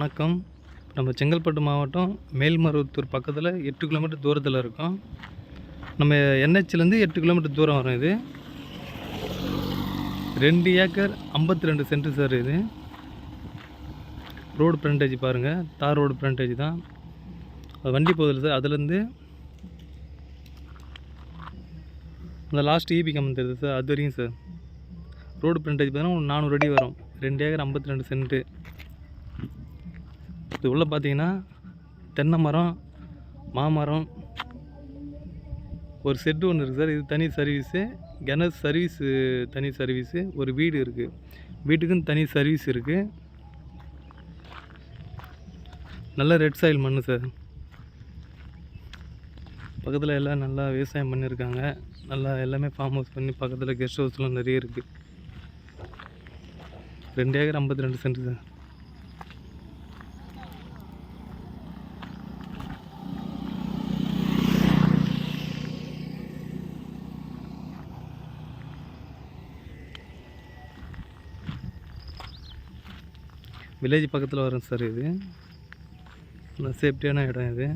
வணக்கம். நம்ம செங்கல்பட்டு மாவட்டம் மேல்மருவத்தூர் பக்கத்தில் எட்டு கிலோமீட்டர் தூரத்தில் இருக்கோம். நம்ம என்ஹெச்லேருந்து எட்டு கிலோமீட்டர் தூரம் வரும் இது. ரெண்டு ஏக்கர் ஐம்பத்தி ரெண்டு சென்ட் சார் இது. ரோடு ஃப்ரண்டேஜ் பாருங்கள் தார் ரோடு ஃப்ரண்டேஜ் தான். அது வண்டி போகுதில்ல சார். அதுலேருந்து அந்த லாஸ்ட் ஈபி கம்மன் தெரியுது சார்? அது வரைக்கும் சார். ரோடு ஃப்ரண்டேஜ் பார்த்தீங்கன்னா ஒரு நானூறு அடி வரும். ரெண்டு ஏக்கர் ஐம்பத்தி ரெண்டு சென்ட்டு. இது உள்ளே பார்த்தீங்கன்னா தென்னை மரம் மாமரம் ஒரு செட்டு ஒன்று இருக்குது சார். இது தனி சர்வீஸு கிணறு சர்வீஸு தனி சர்வீஸு ஒரு வீடு இருக்குது வீட்டுக்குன்னு தனி சர்வீஸ் இருக்குது நல்ல ரெட் சாயில் மண் சார். பக்கத்தில் எல்லாம் நல்லா விவசாயம் பண்ணியிருக்காங்க நல்லா எல்லாமே ஃபார்ம் ஹவுஸ் பண்ணி பக்கத்தில் கெஸ்ட் ஹவுஸ்லாம் நிறைய இருக்குது ரெண்டு ஏக்கர் ஐம்பத்தி ரெண்டு சென்ட் சார். வில்லேஜ் பக்கத்தில் வரும் சார் இது. நல்லா சேஃப்டியான இடம் இது.